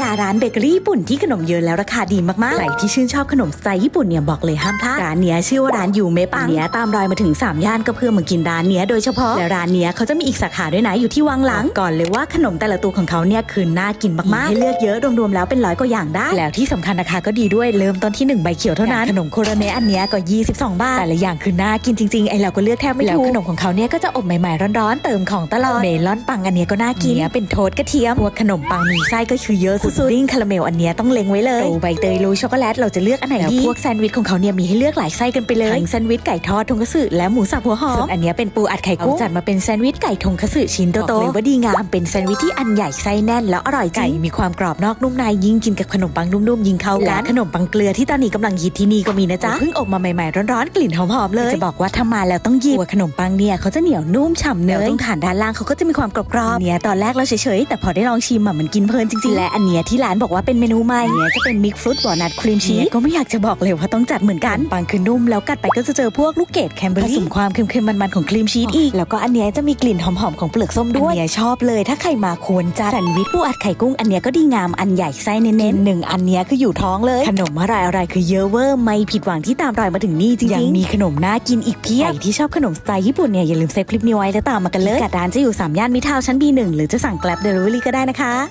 ยาร้านเบเกอรี่ญี่ปุ่นที่ขนมเยอะแล้วราคาดีมากๆใครที่ชื่นชอบขนมสไตล์ญี่ปุ่นเนี่ยบอกเลยห้ามพลาดร้านเนี้ยชื่อว่าร้านยูเมปังเนี้ยตามรอยมาถึง 3 ย่านก็เพื่อมากินร้านเนี้ยโดยเฉพาะและร้านเนี้ยเขาจะมีอีกสาขาด้วยนะอยู่ที่วังหลังก่อนเลยว่าขนมแต่ละตัวของเขาเนี่ยคือน่ากินมากๆให้เลือกเยอะรวมๆแล้วเป็นร้อยกว่าอย่างได้ แล้วที่สำคัญราคาก็ดีด้วยเริ่มต้นที่หนึ่งใบเขียวเท่านั้นขนมโคโรเนะอันเนี้ยก็22 บาทแต่ละอย่างคือน่ากินจริงๆไอเราก็เลือกแทบไม่ถูกแล้วขนมของเขาเนี่ยก็จะอบใหม่ๆร้อนๆเติมของตลอดเมลอนปังอันเนี้ยก็น่ากินเนี่ยเป็นโทสต์กระเทียมพวกขนมปังมีไส้ก็คือเยอะสุดๆดิ้งคาราเมลอันเนี้ยต้องเล็งไว้เลยโรลใบเตยโรลช็อกโกแลตเราจะเลือกอันไหนดีพวกแซนด์วิชของเขาเนี่ยมีให้เลือกหลายไส้กันไปเลยทั้งแซนด์วิชไก่ทอดทงคัตสึและหมูสับหัวหอมส่วนอันเนี้ยเป็นปูอัดไข่กุ้งจัดมาเป็นแซนด์วิชไก่ทงคัตสึชิ้นโตๆบอกเลยว่าดีงามเป็นแซนด์วิชที่อันใหญ่ไส้แน่นแล้วอร่อยจริงไก่มีความกรอบนอกนุ่มในยิ่งกินกับขนมปังนุ่มๆยิ่งเข้ากันและขนมปังเกลือที่ตอนนี้กำลังฮิตที่นี่ก็มีนะจ๊ะเพิ่งอบมาใหม่ๆร้อนๆกลิ่นหอมๆเลยจะบอกว่าถ้ามาแล้วต้องหยิบตัวขนมปังเนี่ยเขาจะเหนียวนุ่มฉ่ำเนยต้องฐานด้านล่างเขาก็จะมีความกรอบๆเนี่ยตอนแรกเราเฉยๆแต่พอได้ลองชิมอะมันกินเพลินจริงๆและอันเนี้ยที่ร้านบอกว่าเป็นเมนูใหม่เนี่ยจะเป็นมิกฟรุตวอลนัทครีมชีสก็ไม่อยากจะบอกเลยว่าต้องจัดเหมือนกันปังคือนุ่มแล้วกัดไปก็จะเจอพวกลูกเกดแคนเบอรี่ผสมความเค็มๆมันๆของครีมชีสอีกแล้วก็อันเนี้ยจะมีกลิ่นหอมๆของเปลือกส้มด้วยอันเนี้ยชอบเลยถ้าใครมาควรจัดแซนด์วิชปูอัดไข่กุ้งอันเนี้ยก็ดีงามอันใหญ่ไส้เน้นๆหนึ่งอันเนี้ยคืออยู่ท้องเลยขนมอะไรอะไรๆคือเยอะเวอร์ไม่ผิดหวังที่ตามรอยมาถึงนี่จริงๆยังมีขนมน่ากินอีกเพียบใครที่ชอบขนมสไตล์ญี่ปุ่นเนี่ยอย่าลืมเซฟคลิปนี้ไว้แล้วตามมากันเลยกัดร้านจะอยู่สามย่านมิตรทาวน์ชั้น B1 หรือจะสั่งแกลบเดลิเวอรี่ก็ได้นะคะ